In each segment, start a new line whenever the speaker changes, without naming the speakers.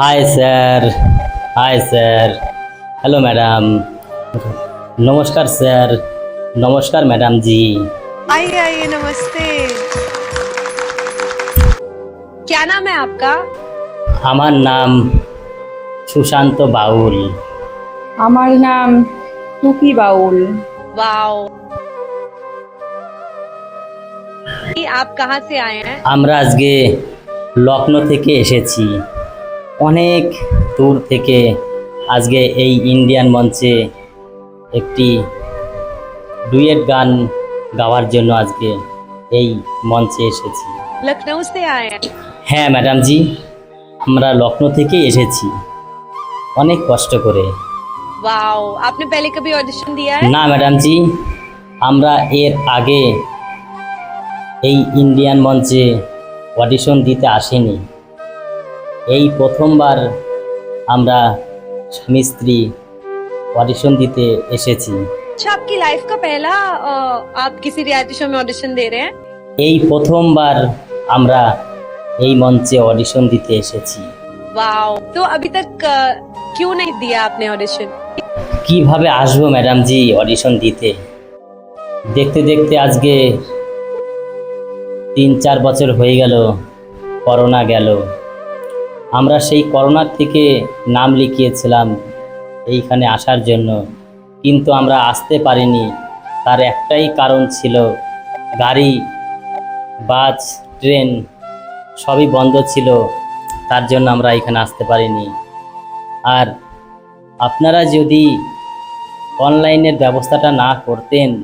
hi sir hi sir hello madam নমস্কার sir নমস্কার madam জি
आइए आइए नमस्ते क्या नाम है आपका
আমার নাম সুশান্ত বাউল
আমার নাম টুকি বাউল
वाओ ये आप कहाँ से आए हैं
আমরা আজকে লখনৌ থেকে এসেছি অনেক দূর থেকে আজকে এই ইন্ডিয়ান মঞ্চে একটি ডুয়েট গান গাওয়ার জন্য আজকে এই মঞ্চে এসেছি
लखनऊ से आए हैं
হ্যাঁ ম্যাডাম জি আমরা লখনৌ থেকে এসেছি অনেক কষ্ট করে
वाओ आपने पहले कभी ऑडिशन दिया है
না ম্যাডাম জি আমরা এর আগে এই ইন্ডিয়ান মঞ্চে অডিশন দিতে আসিনি এই প্রথমবার আমরা স্বামী স্ত্রী অডিশন দিতে এসেছি
अच्छा आपकी लाइफ का पहला अ, आप किसी रियलिटी शो में ऑडिशन दे रहे हैं
এই প্রথমবার আমরা এই মঞ্চে অডিশন দিতে এসেছি
वाओ तो अभी तक अ, क्यों नहीं दिया आपने ऑडिशन
কিভাবে আসবো ম্যাডাম জি অডিশন দিতে দেখতে দেখতে আজকে তিন চার বছর হয়ে গেল করোনা গেল আমরা সেই করোনার থেকে নাম লিখিয়েছিলাম এইখানে আসার জন্য। কিন্তু আমরা আসতে পারিনি। তার একটাই কারণ ছিল গাড়ি, বাস, ট্রেন সবই বন্ধ ছিল। তার জন্য আমরা এখানে আসতে পারিনি। আর আপনারা যদি অনলাইনের ব্যবস্থাটা না করতেন,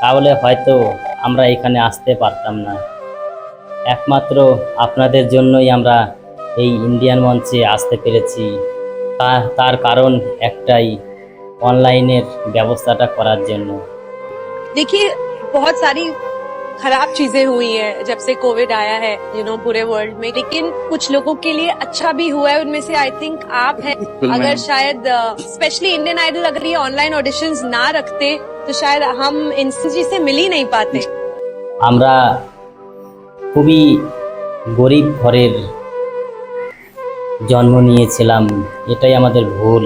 তাহলে হয়তো আমরা এখানে আসতে পারতাম না। একমাত্র আপনাদের জন্যই আমরা এই ইন্ডিয়ান মঞ্চে আসতে পেরেছি তা- তার কারণ একটাই অনলাইনের ব্যবস্থাটা করার জন্য
देखिए बहुत सारी खराब चीजें हुई हैं जब से कोविड आया है यू नो पूरे वर्ल्ड में लेकिन कुछ लोगों के लिए अच्छा भी हुआ है उनमें से आई थिंक आप हैं अगर शायद स्पेशली इंडियन आइडल अगर ये ऑनलाइन ऑडिशंस ना रखते तो शायद हम इनसे जी से मिल ही नहीं पाते
আমরা খুবই গরিব ঘরের জন্ম নিয়েছিলাম এটাই আমাদের ভুল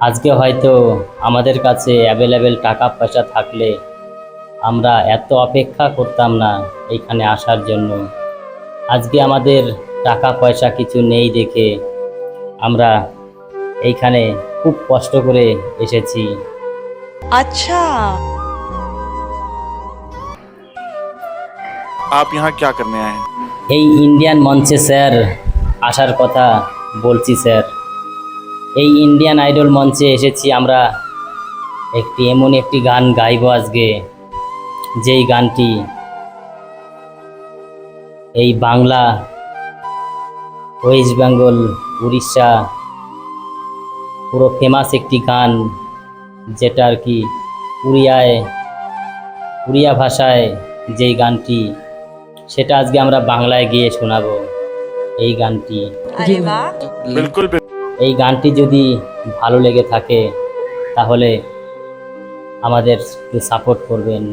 আজকে হয়তো আমাদের কাছে অ্যাভেলেবেল টাকা পয়সা থাকলে আমরা এত অপেক্ষা করতাম না এইখানে আসার জন্য আজকে আমাদের টাকা পয়সা কিছু নেই দেখে আমরা এইখানে খুব কষ্ট করে এসেছি
अच्छा
आप यहाँ क्या करने आए हैं
এই ইন্ডিয়ান মঞ্চে স্যার আসার কথা বলছি, স্যার। এই ইন্ডিয়ান আইডল মঞ্চে এসেছি আমরা। একটি এমন একটি গান গাইব আজকে, যেই গানটি এই বাংলা, ওয়েস্ট বেঙ্গল, উড়িষ্যা, পুরো ফেমাস একটি গান, যেটা আর কি উড়িয়ায়, উড়িয়া ভাষায় যেই গানটি, সেটা আজকে আমরা বাংলায় গিয়ে শোনাবো। এই গানটি এই গানটি যদি ভালো লেগে থাকে তাহলে আমাদের সাপোর্ট করবেন।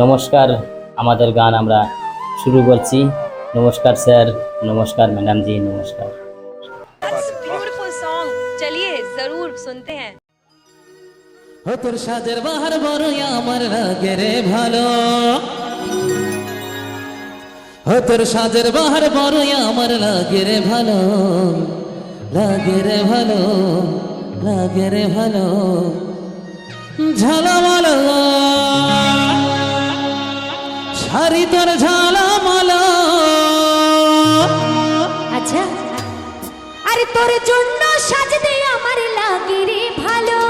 নমস্কার আমাদের গান আমরা শুরু করছি। নমস্কার স্যার নমস্কার ম্যাডাম জি নমস্কার।
তোর সাজের বাহার বড় আমার লাগে রে ভালো। তোর সাজের বাহার বড় আমার লাগে রে ভালো, লাগে রে ভালো, লাগে রে ভালো। ঝালামালো, শাড়ি তোর ঝালামালো।
আচ্ছা আরে তোর জন্য সাজতে আমার লাগে রে ভালো।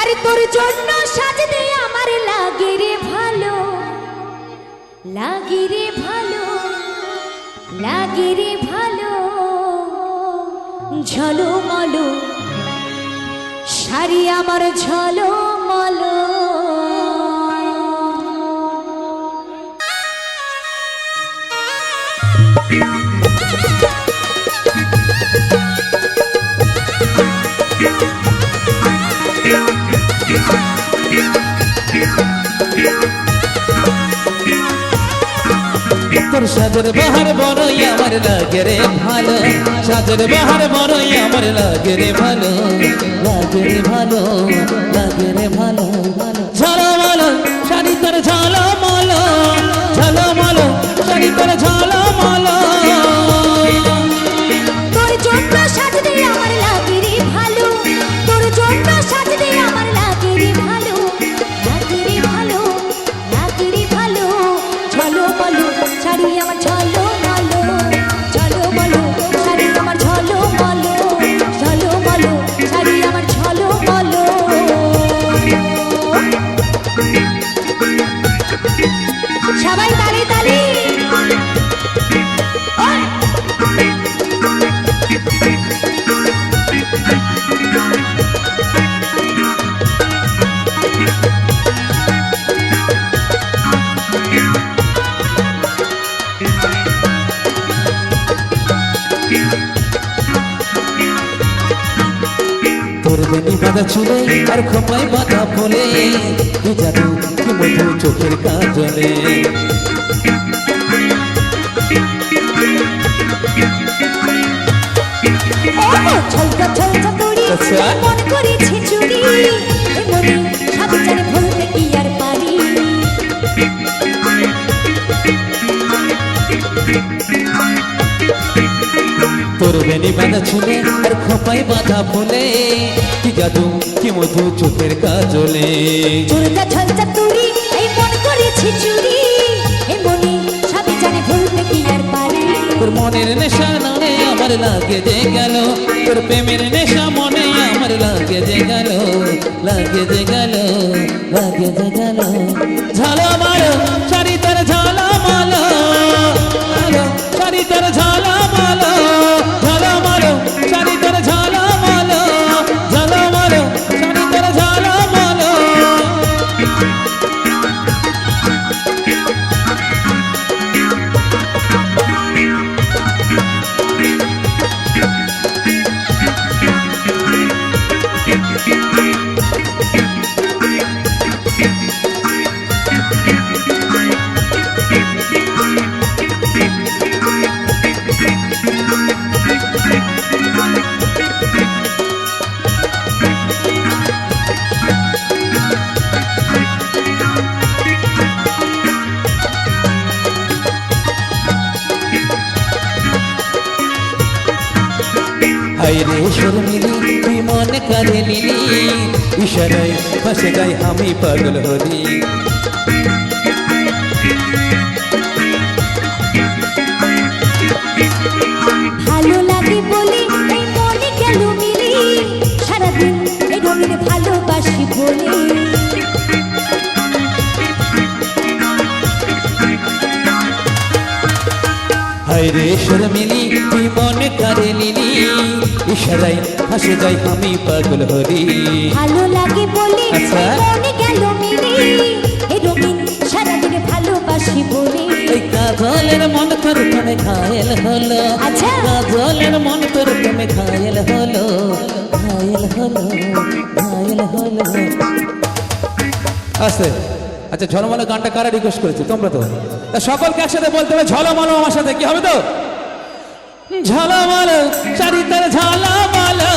আরে তোর জন্য সাজতে আমার লাগে রে লাগে রে ভালো ঝলমলো শাড়ি আমার ঝলমলো
Yeah.
সাজের বাহার বড়ই আমার লাগে রে ভালো। সাজের বাহার বড়ই আমার লাগে রে ভালো। লাগে রে ভালো, লাগে রে ভালো। তোর বেনি বাঁধা চুলে আর খোপায় বাঁধা ফলে। কি জাদু কি মধু চোখের কাজলে?
ছলকা ছলকা করি
আচ্ছা।
মন করেছে চুরি।
বাঁধা বলে কি জাদু কি মধু চোখের কাজলে?
ছলকা ছলকা করি এই মন করেছে চুরি। এ মনে সাথে জানে ভুলতে কি আর পারি?
তোর মনের নেশা ননে আমার লাগে যে গেল। তোর প্রেমের নেশা মনে আমার লাগে যে গেল। লাগে যে গেল লাগে যে গেল। ঝালা হাইরে শর্মিলি তুই মনে নিলি ইশারায় গাই আমি পাগল হলি।
ভালো লাগে বলে এই মনে গেল মিলি? সারাদিন এই রঙের ভালোবাসি বলে।
হাইরে শর্মিলি তুই মনে করে নিলি ইশারায় ফাঁসে যাই আমি পাগল হলি
ভালো লাগে বলে
আচ্ছা।
মনে গেল মিলি এই রঙিন সারাদিন ভালোবাসি বলে।
এই কাজলের মন তোর তুমি ঘায়েল হলো।
আচ্ছা।
কাজলের মন তোর তুমি ঘায়েল হলো। ঘায়েল হলো ঘায়েল হলো। আছে আচ্ছা ঝলমলো গানটা কারা রিকোয়েস্ট করেছে? তোমরা তো। তা সকলকে একসাথে বলতে হবে ঝলমলো আমার সাথে কি হবে তো? ঝলমলো শাড়ি তোর ঝলমলো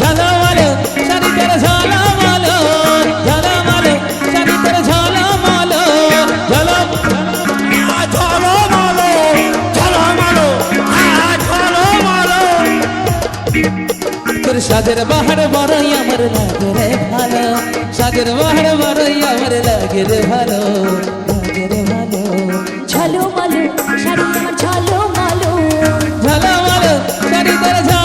ঝলমলো শাড়ি তোর ঝলমলো ঝলমলো শাড়ি তোর ঝলমলো ঝলম তোর সাজের বাহার বড়ই আমার লাগে রে ভালো। সাজের বাহার বড়ই আমার লাগে রে ভালো। লাগে রে ভালো।
ঝলো মালো শাড়ি আমার ঝলো মালো
ঝালা মালো শাড়ি তোর ঝালা